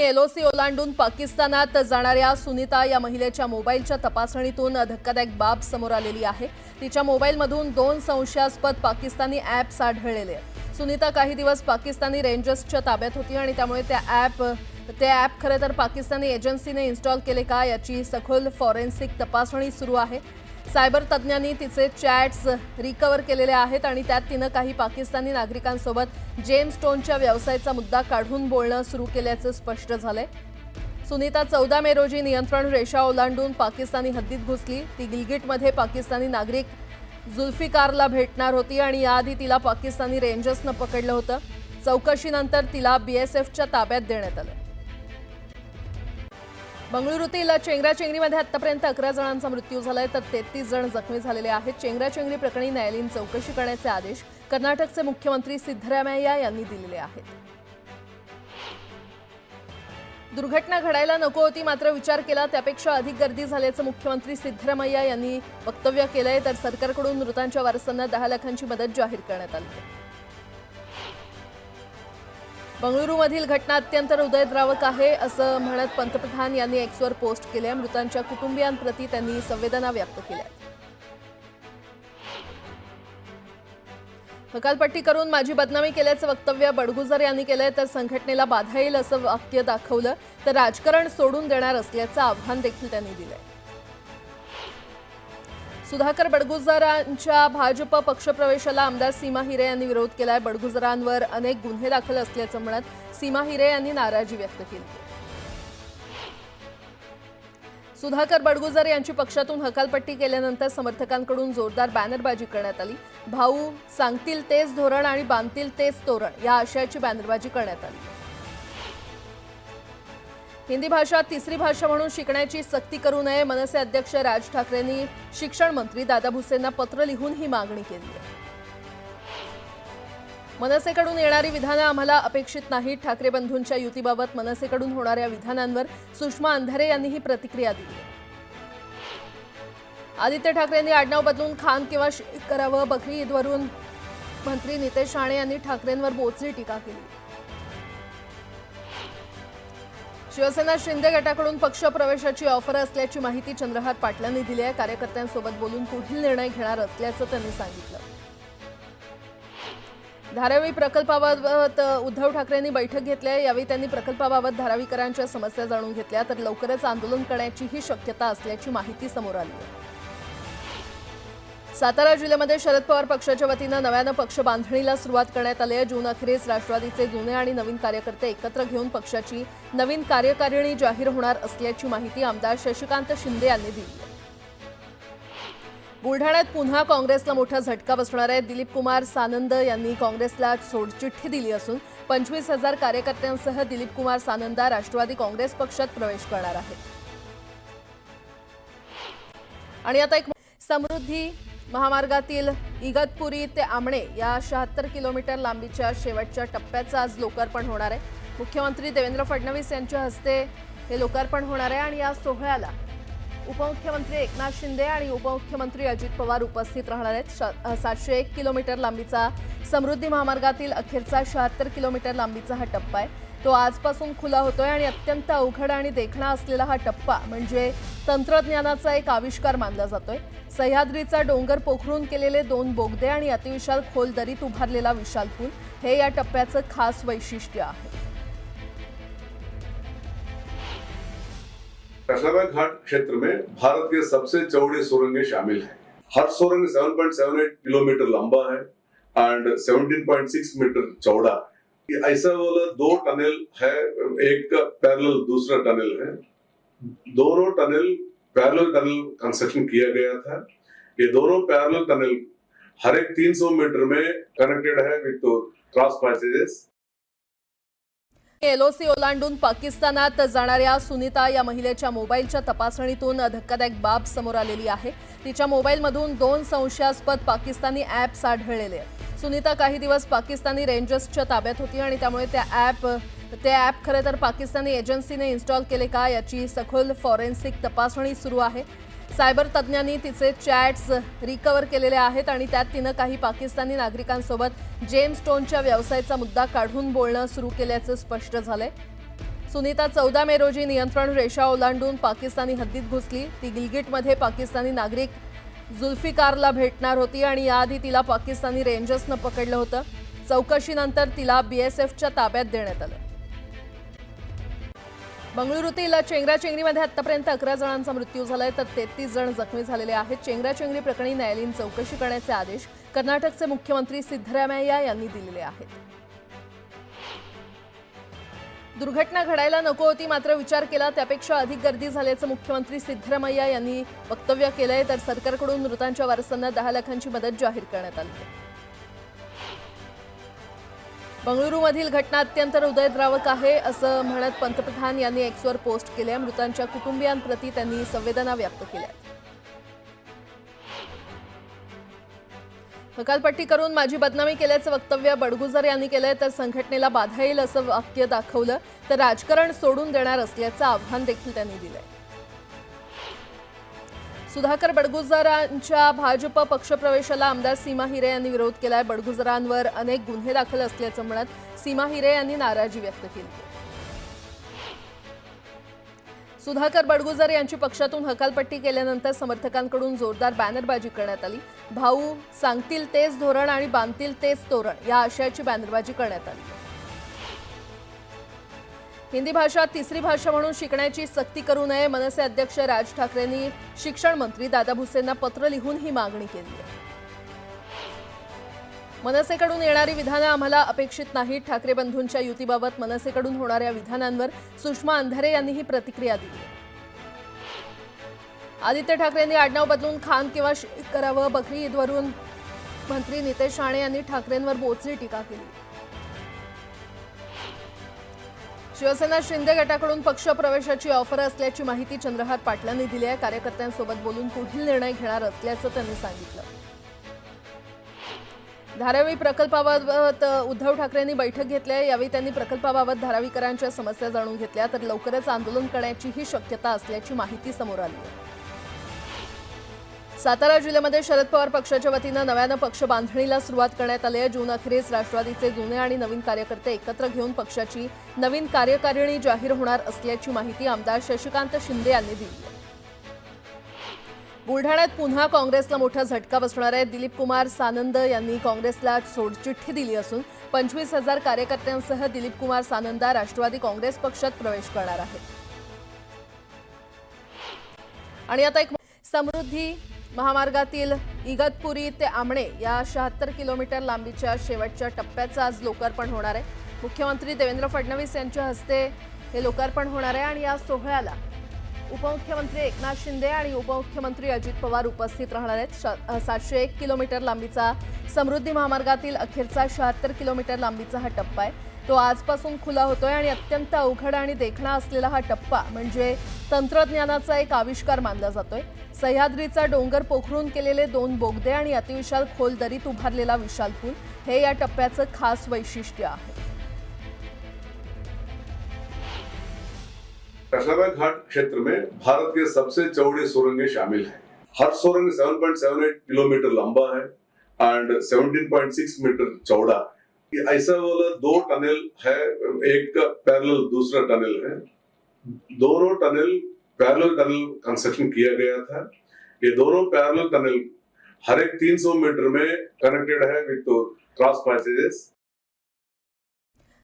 LOC ओलांडून पाकिस्तानात जाणाऱ्या सुनीता या महिलेच्या मोबाईलच्या तपासणीतून धक्कादायक बाब समोर आलेली आहे. तिच्या मोबाईलमधून दोन संशयास्पद पाकिस्तानी ॲप्स आढळलेले आहेत. सुनीता काही दिवस पाकिस्तानी रेंजर्सच्या ताब्यात होती आणि त्यामुळे त्या ॲप ते ॲप खरं तर पाकिस्तानी एजन्सीने इन्स्टॉल केले का याची सखोल फॉरेन्सिक तपासणी सुरू आहे. सायबर तज्ज्ञांनी तिचे चॅट्स रिकवर केलेले आहेत आणि त्यात तिनं काही पाकिस्तानी नागरिकांसोबत जेम्स स्टोनच्या व्यवसायाचा मुद्दा काढून बोलणं सुरू केल्याचं स्पष्ट झालंय. सुनीता चौदा मे रोजी नियंत्रण रेषा ओलांडून पाकिस्तानी हद्दीत घुसली. ती गिलगिटमध्ये पाकिस्तानी नागरिक जुल्फिकारला भेटणार होती आणि याआधी तिला पाकिस्तानी रेंजर्सनं पकडलं होतं. चौकशीनंतर तिला बीएसएफच्या ताब्यात देण्यात आलं. बंगळुरूतील चेंगराचेंगरीमध्ये आतापर्यंत अकरा जणांचा मृत्यू झालाय तर तेहतीस जण जखमी झालेले आहेत. चेंगराचेंगरी प्रकरणी न्यायालयीन चौकशी करण्याचे आदेश कर्नाटकचे मुख्यमंत्री सिद्धरामय्या यांनी दिलेले आहेत. दुर्घटना घडायला नको होती मात्र विचार केला त्यापेक्षा अधिक गर्दी झाल्याचं मुख्यमंत्री सिद्धरामय्या यांनी वक्तव्य केलंय तर सरकारकडून मृतांच्या वारसांना दहा लाखांची मदत जाहीर करण्यात आली आहे. बंगळुरूमधील घटना अत्यंत हृदयद्रावक आहे असं म्हणत पंतप्रधान यांनी एक्सवर पोस्ट केले मृतांच्या कुटुंबियांप्रती त्यांनी संवेदना व्यक्त केल्या. हकालपट्टी करून माझी बदनामी केल्याचं वक्तव्य बडगुजर यांनी केलंय तर संघटनेला बाधा येईल असं वाक्य दाखवलं तर राजकारण सोडून देणार असल्याचं आव्हान देखील त्यांनी दिलंय. सुधाकर बडगुजरांच्या भाजप पक्षप्रवेशाला आमदार सीमा हिरे यांनी विरोध केलाय. बडगुजरांवर अनेक गुन्हे दाखल असल्याचं म्हणत सीमा हिरे यांनी नाराजी व्यक्त केली. सुधाकर बडगुजर यांची पक्षातून हकालपट्टी केल्यानंतर समर्थकांकडून जोरदार बॅनरबाजी करण्यात आली. भाऊ सांगतील तेच धोरण आणि बांधतील तेच तोरण या आशयाची बॅनरबाजी करण्यात आली. हिंदी भाषा तिसरी भाषा म्हणून शिकण्याची सक्ती करू नये मनसे अध्यक्ष राज ठाकरेंनी शिक्षण मंत्री दादा भुसेंना पत्र लिहून ही मागणी केली आहे. मनसेकडून येणारी विधानं आम्हाला अपेक्षित नाहीत. ठाकरे बंधूंच्या युतीबाबत मनसेकडून होणाऱ्या विधानांवर सुषमा अंधारे यांनी ही प्रतिक्रिया दिली आदित्य ठाकरेंनी आडनाव बदलून खान किंवा शेख करावं बकरी ईदवरून मंत्री नितेश राणे यांनी ठाकरेंवर बोचरी टीका केली शिवसेना शिंदे गटाकडून पक्ष प्रवेशाची ऑफर असल्याची माहिती चंद्रहार पाटलांनी दिली आहे. कार्यकर्त्यांसोबत बोलून पुढील निर्णय घेणार असल्याचं त्यांनी सांगितलं. धारावी प्रकल्पाबाबत उद्धव ठाकरेंनी बैठक घेतली आहे. यावेळी त्यांनी प्रकल्पाबाबत धारावीकरांच्या समस्या जाणून घेतल्या. तर लवकरच आंदोलन करण्याचीही शक्यता असल्याची माहिती समोर आली आहे. सातारा जिल्ह्यामध्ये शरद पवार पक्षाच्या वतीनं नव्यानं पक्ष बांधणीला सुरुवात करण्यात आली आहे. जून अखेरीस राष्ट्रवादीचे जुने आणि नवीन कार्यकर्ते एकत्र घेऊन पक्षाची नवीन कार्यकारिणी जाहीर होणार असल्याची माहिती आमदार शशिकांत शिंदे यांनी दिली बुलढाण्यात पुन्हा काँग्रेसला मोठा झटका बसणार आहे. दिलीप कुमार सानंद यांनी काँग्रेसला सोडचिठ्ठी दिली असून पंचवीस हजार कार्यकर्त्यांसह दिलीप कुमार सानंदा राष्ट्रवादी काँग्रेस पक्षात प्रवेश करणार आहेत. आणि आता एक समृद्धी महामार्गातील इगतपुरी ते आमणे या शहात्तर किलोमीटर लांबीच्या शेवटच्या टप्प्याचं आज लोकार्पण होणार आहे. मुख्यमंत्री देवेंद्र फडणवीस यांच्या हस्ते हे लोकार्पण होणार आहे आणि या सोहळ्याला उपमुख्यमंत्री एकनाथ शिंदे आणि उपमुख्यमंत्री अजित पवार उपस्थित राहणार आहेत. श- सातशे एक किलोमीटर लांबीचा समृद्धी महामार्गातील अखेरचा शहात्तर किलोमीटर लांबीचा हा टप्पा आहे. तो आजपासून खुला होतोय आणि अत्यंत अवघड आणि देखणा असलेला हा टप्पा म्हणजे तंत्रज्ञानाचा एक आविष्कार मानला जातोय. सह्याद्रीचा डोंगर पोखरून केलेले दोन बोगदे आणि अतिविशाल खोल दरीत उभारलेला विशाल पूल हे या टप्प्याचं खास वैशिष्ट्य आहे. कसलाबाग घाट क्षेत्र में भारत के सबसे चौड़े सुरंगें शामिल हैं। हर सुरंग 7.78 किलोमीटर लंबा है एंड 17.6 मीटर चौड़ा है। ऐसा बोला दो टनल है, एक पैरल दूसरा टनल है। दोनों टनल पैरल टनल कंस्ट्रक्शन किया गया था। ये दोनों पैरल टनल, हर एक 300 मीटर में कनेक्टेड है विथ क्रॉस पैसेजेस एलओसी ओलांडून पाकिस्तानात जाणाऱ्या सुनीता या महिलेच्या मोबाईलच्या तपासणीतून धक्कादायक बाब समोर आलेली आहे. तिच्या मोबाईलमधून दोन संशयास्पद पाकिस्तानी ॲप्स आढळलेले आहेत. सुनीता काही दिवस पाकिस्तानी रेंजर्सच्या ताब्यात होती आणि त्यामुळे त्या ॲप ते ॲप खरं तर पाकिस्तानी एजन्सीने इन्स्टॉल केले का याची सखोल फॉरेन्सिक तपासणी सुरू आहे. सायबर तज्ज्ञांनी तिचे चॅट्स रिकवर केलेले आहेत आणि त्यात तिनं काही पाकिस्तानी नागरिकांसोबत जेम्स स्टोनच्या व्यवसायाचा मुद्दा काढून बोलणं सुरू केल्याचं स्पष्ट झालंय. सुनीता चौदा मे रोजी नियंत्रण रेषा ओलांडून पाकिस्तानी हद्दीत घुसली. ती गिलगिटमध्ये पाकिस्तानी नागरिक जुल्फिकारला भेटणार होती आणि याआधी तिला पाकिस्तानी रेंजर्सनं पकडलं होतं. चौकशीनंतर तिला बीएसएफच्या ताब्यात देण्यात आलं. बंगळुरूतील चेंगराचेंगरीमध्ये आतापर्यंत अकरा जणांचा मृत्यू झालाय तर तेहतीस जण जखमी झालेले आहेत. चेंगराचेंगरी प्रकरणी न्यायालयीन चौकशी करण्याचे आदेश कर्नाटकचे मुख्यमंत्री सिद्धरामय्या यांनी दिलेले आहेत. दुर्घटना घडायला नको होती मात्र विचार केला त्यापेक्षा अधिक गर्दी झाल्याचं मुख्यमंत्री सिद्धरामय्या यांनी वक्तव्य केलंय तर सरकारकडून मृतांच्या वारसांना दहा लाखांची मदत जाहीर करण्यात आली आहे. बंगळुरूमधील घटना अत्यंत हृदयद्रावक आहे असं म्हणत पंतप्रधान यांनी एक्सवर पोस्ट केल्या. मृतांच्या कुटुंबियांप्रती त्यांनी संवेदना व्यक्त केल्या. हकालपट्टी करून माझी बदनामी केल्याचं वक्तव्य बडगुजर यांनी केलंय तर संघटनेला बाधा येईल असं वाक्य दाखवलं तर राजकारण सोडून देणार असल्याचं आव्हान देखील त्यांनी दिलंय. सुधाकर बडगुजरांच्या भाजप पक्षप्रवेशाला आमदार सीमा हिरे यांनी विरोध केलाय. बडगुजरांवर अनेक गुन्हे दाखल असल्याचं म्हणत सीमा हिरे यांनी नाराजी व्यक्त केली. सुधाकर बडगुजर यांची पक्षातून हकालपट्टी केल्यानंतर समर्थकांकडून जोरदार बॅनरबाजी करण्यात आली. भाऊ सांगतील तेच धोरण आणि बांधतील तेच तोरण या आशयाची बॅनरबाजी करण्यात आली. हिंदी भाषा तिसरी भाषा म्हणून शिकण्याची सक्ती करू नये मनसे अध्यक्ष राज ठाकरेंनी शिक्षण मंत्री दादा भुसेंना पत्र लिहून ही मागणी केली आहे. मनसेकडून येणारी विधानं आम्हाला अपेक्षित नाहीत. ठाकरे बंधूंच्या युतीबाबत मनसेकडून होणाऱ्या विधानांवर सुषमा अंधारे यांनी ही प्रतिक्रिया दिली आदित्य ठाकरेंनी आडनाव बदलून खान किंवा शेख करावं बकरी ईदवरून मंत्री नितेश राणे यांनी ठाकरेंवर बोचली टीका केली शिवसेना शिंदे गटाकडून पक्ष प्रवेशाची ऑफर असल्याची माहिती चंद्रहार पाटलांनी दिली आहे. कार्यकर्त्यांसोबत बोलून पुढील निर्णय घेणार असल्याचं त्यांनी सांगितलं. धारावी प्रकल्पाबाबत उद्धव ठाकरेंनी बैठक घेतली आहे. यावेळी त्यांनी प्रकल्पाबाबत धारावीकरांच्या समस्या जाणून घेतल्या. तर लवकरच आंदोलन करण्याचीही शक्यता असल्याची माहिती समोर आली आहे. सातारा जिल्ह्यामध्ये शरद पवार पक्षाच्या वतीनं नव्यानं पक्ष बांधणीला सुरुवात करण्यात आली आहे. जून अखेरीस राष्ट्रवादीचे जुने आणि नवीन कार्यकर्ते एकत्र घेऊन पक्षाची नवीन कार्यकारिणी जाहीर होणार असल्याची माहिती आमदार शशिकांत शिंदे यांनी दिली बुलढाण्यात पुन्हा काँग्रेसला मोठा झटका बसणार आहे. दिलीप कुमार सानंद यांनी काँग्रेसला सोडचिठ्ठी दिली असून पंचवीस हजार कार्यकर्त्यांसह दिलीप कुमार सानंदा राष्ट्रवादी काँग्रेस पक्षात प्रवेश करणार आहेत. आणि आता एक समृद्धी महामार्गातील इगतपुरी ते आमणे या शहात्तर किलोमीटर लांबीच्या शेवटच्या टप्प्याचं आज लोकार्पण होणार आहे. मुख्यमंत्री देवेंद्र फडणवीस यांच्या हस्ते हे लोकार्पण होणार आहे आणि या सोहळ्याला उपमुख्यमंत्री एकनाथ शिंदे आणि उपमुख्यमंत्री अजित पवार उपस्थित राहणार आहेत. श- सातशे एक किलोमीटर लांबीचा समृद्धी महामार्गातील अखेरचा शहात्तर किलोमीटर लांबीचा हा टप्पा आहे. तो आजपासून खुला होतोय आणि अत्यंत अवघड आणि देखणा असलेला हा टप्पा म्हणजे तंत्रज्ञानाचा एक आविष्कार मानला जातोय. सह्याद्रीचा डोंगर पोखरून केलेले दोन बोगदे आणि अतिविशाल खोल दरीत उभारलेला विशाल पूल हे या टप्प्याचं खास वैशिष्ट्य आहे. कशनाबाग घाट क्षेत्र में भारत के सबसे चौड़े सुरंगें शामिल हैं। हर सुरंग 7.78 किलोमीटर लंबा है एंड 17.6 मीटर चौड़ा ये ऐसा वाला दो टनल है, एक पैरल पैरेलल, दूसरा टनल है। दोनों टनल, पैरेलल टनल कंस्ट्रक्शन किया गया था। ये दोनों पैरेलल टनल, हर एक 300 मीटर में कनेक्टेड है विद क्रॉस पैसेजेस